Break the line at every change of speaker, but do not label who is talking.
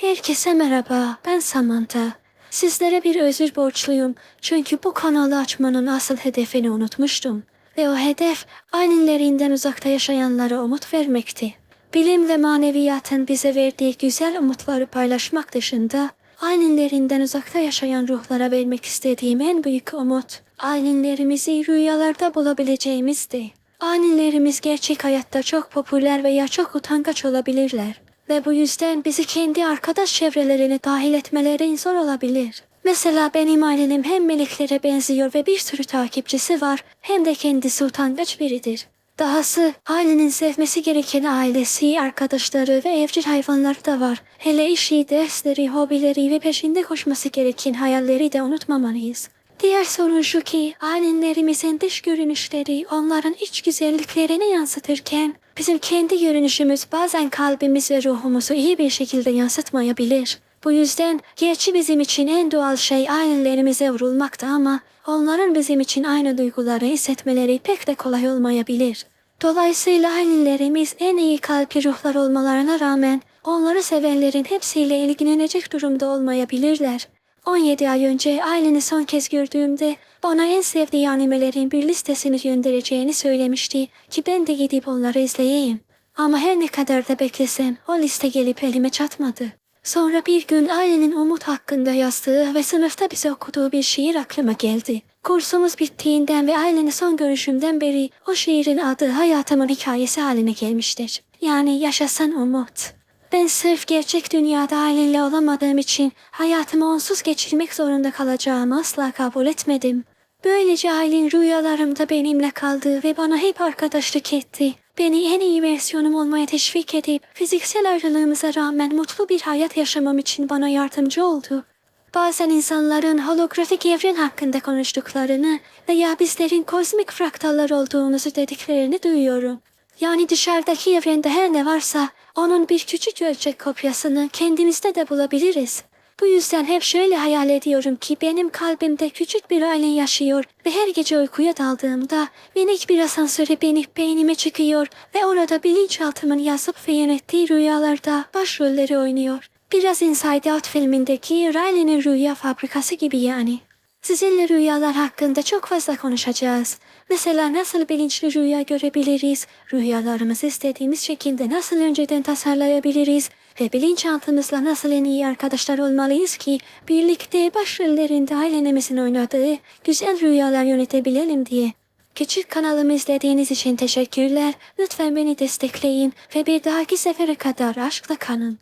Herkese merhaba, ben Samantha. Sizlere bir özür borçluyum çünkü bu kanalı açmanın asıl hedefini unutmuştum. Ve o hedef ailenlerinden uzakta yaşayanlara umut vermekti. Bilim ve maneviyatın bize verdiği güzel umutları paylaşmak dışında ailenlerinden uzakta yaşayan ruhlara vermek istediğim en büyük umut ailenlerimizi rüyalarda bulabileceğimizdi. Ailelerimiz gerçek hayatta çok popüler veya çok utangaç olabilirler. Ve bu yüzden bizi kendi arkadaş çevrelerine dahil etmeleri zor olabilir. Mesela benim ailenim hem meleklere benziyor ve bir sürü takipçisi var hem de kendisi utangaç biridir. Dahası ailenin sevmesi gereken ailesi, arkadaşları ve evcil hayvanları da var. Hele işi, dersleri, hobileri ve peşinde koşması gereken hayalleri de unutmamalıyız. Diğer sorun şu ki ailenlerimizin dış görünüşleri onların iç güzelliklerini yansıtırken bizim kendi görünüşümüz bazen kalbimiz ve ruhumuzu iyi bir şekilde yansıtmayabilir. Bu yüzden gerçi bizim için en doğal şey ailelerimize vurulmaktı ama onların bizim için aynı duyguları hissetmeleri pek de kolay olmayabilir. Dolayısıyla ailelerimiz en iyi kalpli ruhlar olmalarına rağmen onları sevenlerin hepsiyle ilgilenecek durumda olmayabilirler. 17 ay önce aileni son kez gördüğümde bana en sevdiği animelerin bir listesini göndereceğini söylemişti ki ben de gidip onları izleyeyim. Ama her ne kadar da beklesem o liste gelip elime çatmadı. Sonra bir gün ailenin umut hakkında yazdığı ve sınıfta bize okuduğu bir şiir aklıma geldi. Kursumuz bittiğinden ve ailenin son görüşümden beri o şiirin adı hayatımın hikayesi haline gelmiştir. Yani yaşasan umut. Ben sırf gerçek dünyada aileyle olamadığım için hayatımı onsuz geçirmek zorunda kalacağımı asla kabul etmedim. Böylece ailen rüyalarımda benimle kaldı ve bana hep arkadaşlık etti. Beni en iyi versiyonum olmaya teşvik edip fiziksel ayrılığımıza rağmen mutlu bir hayat yaşamam için bana yardımcı oldu. Bazen insanların holografik evren hakkında konuştuklarını veya bizlerin kozmik fraktallar olduğumuzu dediklerini duyuyorum. Yani dışarıdaki evrende her ne varsa onun bir küçük ölçek kopyasını kendimizde de bulabiliriz. Bu yüzden hep şöyle hayal ediyorum ki benim kalbimde küçük bir aile yaşıyor ve her gece uykuya daldığımda minik bir asansöre binip beynime çıkıyor ve orada bilinçaltımın yazıp ve yönettiği rüyalarda başrolleri oynuyor. Biraz Inside Out filmindeki Riley'nin rüya fabrikası gibi yani. Sizinle rüyalar hakkında çok fazla konuşacağız. Mesela nasıl bilinçli rüya görebiliriz, rüyalarımızı istediğimiz şekilde nasıl önceden tasarlayabiliriz ve bilinçaltımızla nasıl en iyi arkadaşlar olmalıyız ki birlikte başrollerinde ailemizin oynadığı güzel rüyalar yönetebilelim diye. Küçük kanalımı izlediğiniz için teşekkürler. Lütfen beni destekleyin ve bir dahaki sefere kadar aşkla kalın.